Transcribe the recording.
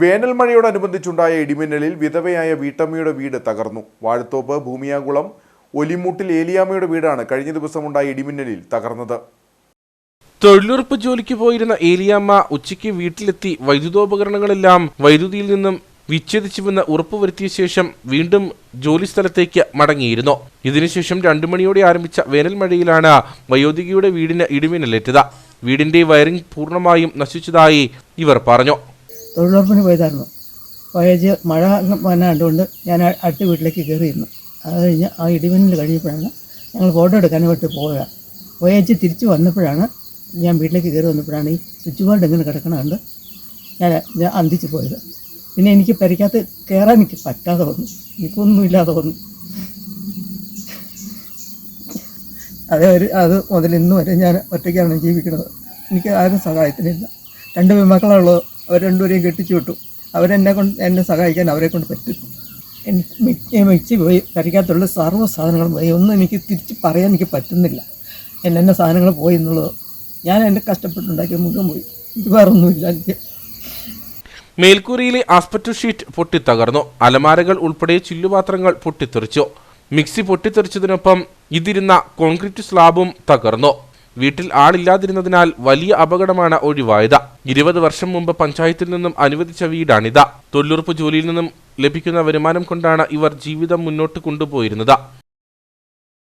വേനൽ മഴയോടനുബന്ധിച്ചുണ്ടായ ഇടിമിന്നലിൽ വിധവയായ വീട്ടമ്മയുടെ വീട് തകർന്നു. വാഴത്തോപ്പ് ഭൂമിയാകുളം ഒലിമൂട്ടിൽ ഏലിയാമ്മയുടെ വീടാണ് കഴിഞ്ഞ ദിവസമുണ്ടായ ഇടിമിന്നലിൽ തകർന്നത്. തൊഴിലുറപ്പ് ജോലിക്ക് പോയിരുന്ന ഏലിയാമ്മ ഉച്ചയ്ക്ക് വീട്ടിലെത്തി വൈദ്യുതോപകരണങ്ങളെല്ലാം വൈദ്യുതിയിൽ നിന്നും വിച്ഛേദിച്ചുവെന്ന് ഉറപ്പുവരുത്തിയ ശേഷം വീണ്ടും ജോലി സ്ഥലത്തേക്ക് മടങ്ങിയിരുന്നു. ഇതിനുശേഷം രണ്ടു മണിയോടെ ആരംഭിച്ച വേനൽ മഴയിലാണ് വയോധികയുടെ വീടിന് ഇടിമിന്നലേറ്റത്. വീടിന്റെ വയറിംഗ് പൂർണമായും നശിച്ചതായി ഇവർ പറഞ്ഞു. തൊഴിലുറപ്പിന് പോയതായിരുന്നു. പോയച്ച് മഴ വന്നാണ്ടുകൊണ്ട് ഞാൻ അ- അടുത്ത വീട്ടിലേക്ക് കയറിയിരുന്നു. അത് കഴിഞ്ഞ് ആ ഇടിമിന്നൽ കഴിഞ്ഞപ്പോഴാണ് ഞങ്ങൾ ഫോട്ടോ എടുക്കാൻ വിട്ട് പോവുക പോയച്ച് തിരിച്ച് വന്നപ്പോഴാണ് ഞാൻ വീട്ടിലേക്ക് കയറി വന്നപ്പോഴാണ് ഈ സ്വിച്ച് ബോർഡ് ഇങ്ങനെ കിടക്കണ കണ്ട് ഞാൻ ഞാൻ അന്തിച്ച് പോയത്. പിന്നെ എനിക്ക് പരിക്കകത്ത് കയറാൻ എനിക്ക് പറ്റാതെ വന്നു. എനിക്കൊന്നുമില്ലാതെ വന്നു. അതേ ഒരു അത് മുതൽ ഇന്ന് വരെ ഞാൻ ഒറ്റയ്ക്കാണ് ജീവിക്കുന്നത്. എനിക്ക് ആരും സഹായത്തിനില്ല. രണ്ട് പെൺമക്കളുള്ളത് അവർ രണ്ടുപേരെയും കെട്ടിച്ചു വിട്ടു. അവരെന്നെ കൊണ്ട് എന്നെ സഹായിക്കാൻ അവരെ കൊണ്ട് പറ്റും. എനിക്ക് മിക്സി പോയി കഴിക്കാത്തുള്ള സർവ സാധനങ്ങളും പോയി. ഒന്നും എനിക്ക് തിരിച്ച് പറയാൻ എനിക്ക് പറ്റുന്നില്ല. എന്നെ സാധനങ്ങൾ പോയി എന്നുള്ളത്. ഞാൻ എന്റെ കഷ്ടപ്പെട്ടുണ്ടാക്കിയ മുഖം പോയി. എനിക്ക് വേറെ ഒന്നുമില്ല എനിക്ക്. മേൽക്കൂരയിലെ ആസ്പെറ്റ് ഷീറ്റ് പൊട്ടിത്തകർന്നു. അലമാരകൾ ഉൾപ്പെടെ ചില്ലുപാത്രങ്ങൾ പൊട്ടിത്തെറിച്ചു. മിക്സി പൊട്ടിത്തെറിച്ചതിനൊപ്പം ഇതിരുന്ന കോൺക്രീറ്റ് സ്ലാബും തകർന്നു. വീട്ടിൽ ആളില്ലാതിരുന്നതിനാൽ വലിയ അപകടമാണ് ഒഴിവായത്. ഇരുപത് വർഷം മുമ്പ് പഞ്ചായത്തിൽ നിന്നും അനുവദിച്ച വീടാണിത്. തൊഴിലുറപ്പ് ജോലിയിൽ നിന്നും ലഭിക്കുന്ന വരുമാനം കൊണ്ടാണ് ഇവർ ജീവിതം മുന്നോട്ട് കൊണ്ടുപോയിരുന്നത്.